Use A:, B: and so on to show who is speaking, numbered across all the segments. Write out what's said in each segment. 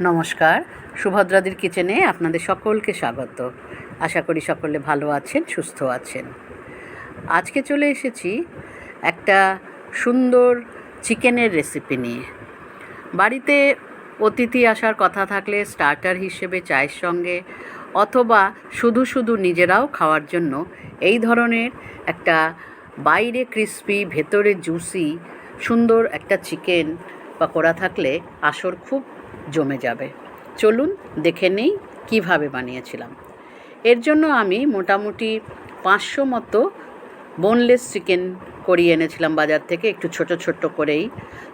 A: নমস্কার। সুভদ্রাদির কিচেনে আপনাদের সকলকে স্বাগত। আশা করি সকলে ভালো আছেন, সুস্থ আছেন। আজকে চলে এসেছি একটা সুন্দর চিকেনের রেসিপি নিয়ে। বাড়িতে অতিথি আসার কথা থাকলে স্টার্টার হিসেবে চায়ের সঙ্গে অথবা শুধু শুধু নিজেরাও খাওয়ার জন্য এই ধরনের একটা বাইরে ক্রিস্পি, ভেতরে জুসি, সুন্দর একটা চিকেন পকোড়া থাকলে আসর খুব জমে যাবে। চলুন দেখে নেই কীভাবে বানিয়েছিলাম। এর জন্য আমি মোটামুটি পাঁচশো মতো বোনলেস চিকেন করিয়ে এনেছিলাম বাজার থেকে একটু ছোট ছোট করেই।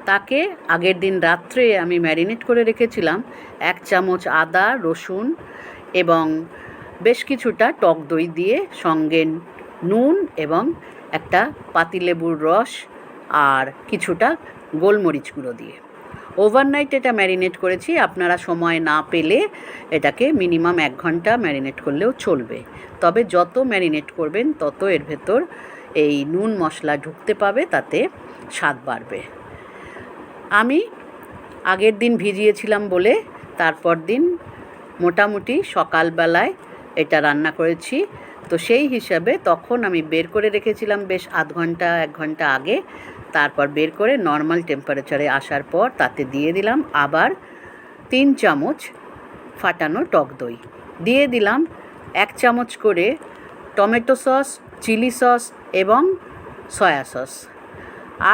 A: তাকে আগের দিন রাত্রে আমি ম্যারিনেট করে রেখেছিলাম, এক চামচ আদা, রসুন এবং বেশ কিছুটা টক দই দিয়ে সঙ্গে নুন এবং একটা পাতিলেবুর রস আর কিছুটা গোলমরিচ গুঁড়ো দিয়ে। ওভারনাইট এটা ম্যারিনেট করেছি, আপনারা সময় না পেলে এটাকে মিনিমাম এক ঘণ্টা ম্যারিনেট করলেও চলবে। তবে যত ম্যারিনেট করবেন, তত এর ভেতর এই নুন মশলা ঢুকতে পাবে, তাতে স্বাদ বাড়বে। আমি আগের দিন ভিজিয়েছিলাম বলে, তারপর দিন মোটামুটি সকালবেলায় এটা রান্না করেছি। তো সেই হিসাবে তখন আমি বের করে রেখেছিলাম বেশ আধ ঘণ্টা, এক ঘণ্টা আগে। তারপর বের করে নর্মাল টেম্পারেচারে আসার পর তাতে দিয়ে দিলাম আবার তিন চামচ ফাটানো টক দই। দিয়ে দিলাম এক চামচ করে টমেটো সস, চিলি সস এবং সয়া সস।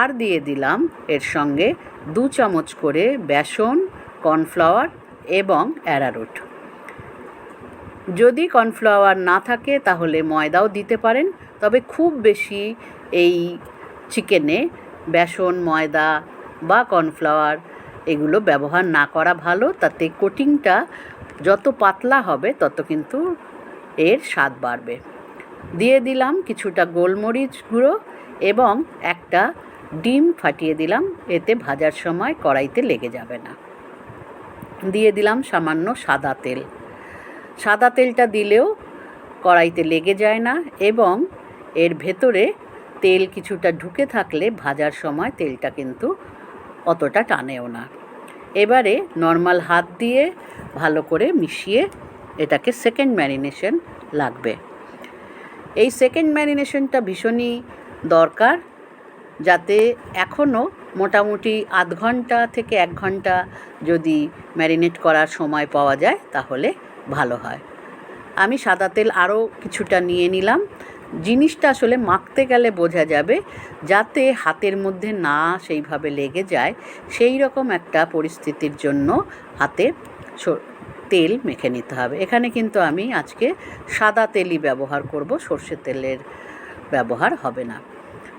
A: আর দিয়ে দিলাম এর সঙ্গে দু চামচ করে বেসন, কর্নফ্লাওয়ার এবং অ্যারারুট। যদি কর্নফ্লাওয়ার না থাকে তাহলে ময়দাও দিতে পারেন, তবে খুব বেশি এই চিকেনে বেসন, ময়দা বা কর্নফ্লাওয়ার এগুলো ব্যবহার না করা ভালো, তাতে কোটিংটা যত পাতলা হবে তত কিন্তু এর স্বাদ বাড়বে। দিয়ে দিলাম কিছুটা গোলমরিচ গুঁড়ো এবং একটা ডিম ফাটিয়ে দিলাম, এতে ভাজার সময় কড়াইতে লেগে যাবে না। দিয়ে দিলাম সামান্য সাদা তেল। সাদা তেলটা দিলেও কড়াইতে লেগে যায় না এবং এর ভেতরে তেল কিছুটা ঢুকে থাকলে ভাজার সময় তেলটা কিন্তু অতটা টানেও না। এবারে নর্মাল হাত দিয়ে ভালো করে মিশিয়ে এটাকে সেকেন্ড ম্যারিনেশন লাগবে। এই সেকেন্ড ম্যারিনেশনটা ভীষণই দরকার যাতে এখনও মোটামুটি আধ ঘণ্টা থেকে এক ঘণ্টা যদি ম্যারিনেট করার সময় পাওয়া যায় তাহলে ভালো হয়। আমি সাদা তেল আরও কিছুটা নিয়ে নিলাম। জিনিসটা আসলে মাখতে গেলে বোঝা যাবে, যাতে হাতের মধ্যে না সেইভাবে লেগে যায়, সেই রকম একটা পরিস্থিতির জন্য হাতে তেল মেখে নিতে হবে। এখানে কিন্তু আমি আজকে সাদা তেলই ব্যবহার করব, সর্ষে তেলের ব্যবহার হবে না।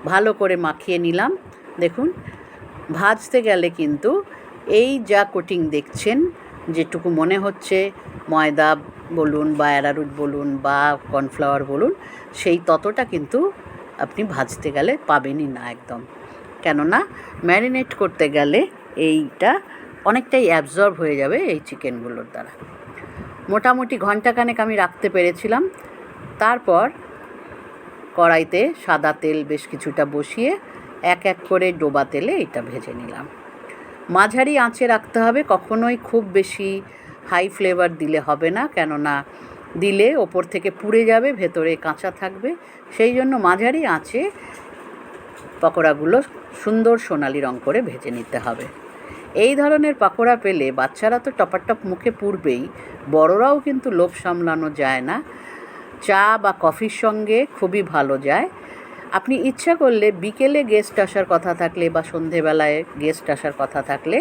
A: ভালো করে মাখিয়ে নিলাম। দেখুন, ভাজতে গেলে কিন্তু এই যা কোটিং দেখছেন, যেটুকু মনে হচ্ছে ময়দা বলুন বা অ্যারারুট বলুন বা কর্নফ্লাওয়ার বলুন, সেই ততটা কিন্তু আপনি ভাজতে গেলে পাবেনই না একদম। কেননা ম্যারিনেট করতে গেলে এইটা অনেকটাই অ্যাবজর্ব হয়ে যাবে এই চিকেনগুলোর দ্বারা। মোটামুটি ঘন্টাখানেক আমি রাখতে পেরেছিলাম। তারপর কড়াইতে সাদা তেল বেশ কিছুটা বসিয়ে এক এক করে ডোবা তেলে এটা ভেজে নিলাম। মাঝারি আঁচে রাখতে হবে, কখনোই খুব বেশি হাই ফ্লেভার দিলে হবে না, কেননা দিলে ওপর থেকে পুড়ে যাবে, ভেতরে কাঁচা থাকবে। সেই জন্য মাঝারি আঁচে পকোড়াগুলো সুন্দর সোনালি রং করে ভেজে নিতে হবে। এই ধরনের পাকোড়া পেলে বাচ্চারা তো টপাটপ মুখে পুড়বেই, বড়রাও কিন্তু লোভ সামলানো যায় না। চা বা কফির সঙ্গে খুবই ভালো যায়। আপনি ইচ্ছা করলে বিকেলে গেস্ট আসার কথা থাকলে বা সন্ধেবেলায় গেস্ট আসার কথা থাকলে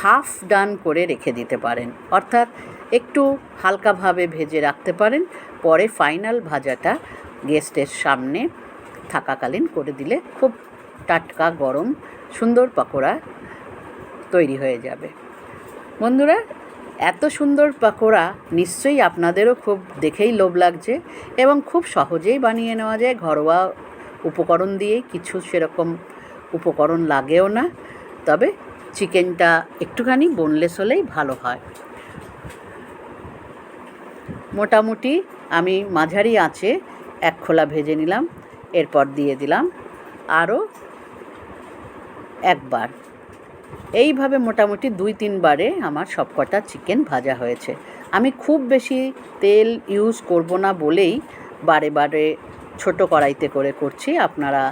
A: হাফ ডান করে রেখে দিতে পারেন। অর্থাৎ একটু হালকাভাবে ভেজে রাখতে পারেন। পরে ফাইনাল ভাজাটা গেস্টের সামনে থাকাকালীন করে দিলে খুব টাটকা, গরম, সুন্দর পকোড়া তৈরি হয়ে যাবে। বন্ধুরা, এত সুন্দর পাকোড়া নিশ্চয়ই আপনাদেরও খুব দেখেই লোভ লাগছে এবং খুব সহজেই বানিয়ে নেওয়া যায়। ঘরোয়া উপকরণ দিয়েই কিছু সেরকম উপকরণ লাগেও না। তবে চিকেনটা একটুখানি বোনলেস হলেই ভালো হয়। মোটামুটি আমি মাঝারি আঁচে এক খোলা ভেজে নিলাম, এরপর দিয়ে দিলাম আরও একবার। এইভাবে মোটামুটি দুই তিনবারে আমার সবকটা চিকেন ভাজা হয়েছে। আমি খুব বেশি তেল ইউজ করব না বলেই বারে বারে ছোট কড়াইতে করে করছি। আপনারা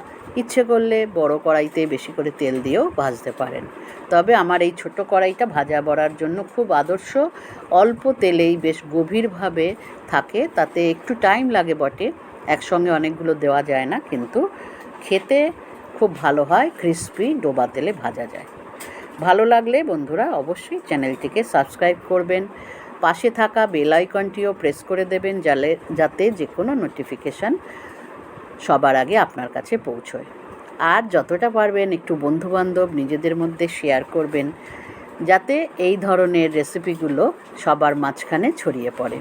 A: ইচ্ছে করলে বড় কড়াইতে বেশি করে তেল দিয়েও ভাজতে পারেন। তবে আমার এই ছোট কড়াইটা ভাজা বড়ার জন্য খুব আদর্শ। অল্প তেলেই বেশ গভীরভাবে থাকে, তাতে একটু টাইম লাগে বটে। একসঙ্গে অনেকগুলো দেওয়া যায় না, কিন্তু খেতে খুব ভালো হয়, ক্রিস্পি ডোবা তেলে ভাজা যায়। ভালো লাগলে বন্ধুরা অবশ্যই চ্যানেলটিকে সাবস্ক্রাইব করবেন। পাশে থাকা বেল আইকনটিও প্রেস করে দেবেন যালে যাতে যে কোনো নোটিফিকেশান সবার আগে আপনার কাছে পৌঁছয়। আর যতটা পারবেন একটু বন্ধুবান্ধব নিজেদের মধ্যে শেয়ার করবেন, যাতে এই ধরনের রেসিপিগুলো সবার মাঝখানে ছড়িয়ে পড়ে।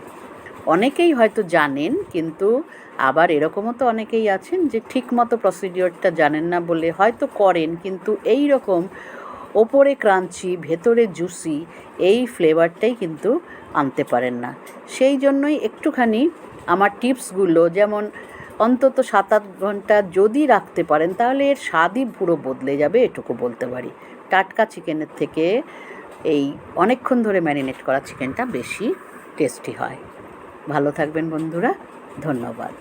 A: অনেকেই হয়তো জানেন, কিন্তু আবার এরকমও তো অনেকেই আছেন যে ঠিকমতো প্রসিডিওরটা জানেন না বলে হয়তো করেন, কিন্তু এই রকম ওপরে ক্রাঞ্চি, ভেতরে জুসি এই ফ্লেভারটাই কিন্তু আনতে পারেন না। সেই জন্যই একটুখানি আমার টিপসগুলো যেমন অন্তত সাত আট ঘণ্টা যদি রাখতে পারেন, তাহলে এর স্বাদই পুরো বদলে যাবে, এটুকু বলতে পারি। টাটকা চিকেনের থেকে এই অনেকক্ষণ ধরে ম্যারিনেট করা চিকেনটা বেশি টেস্টি হয়। ভালো থাকবেন বন্ধুরা, ধন্যবাদ।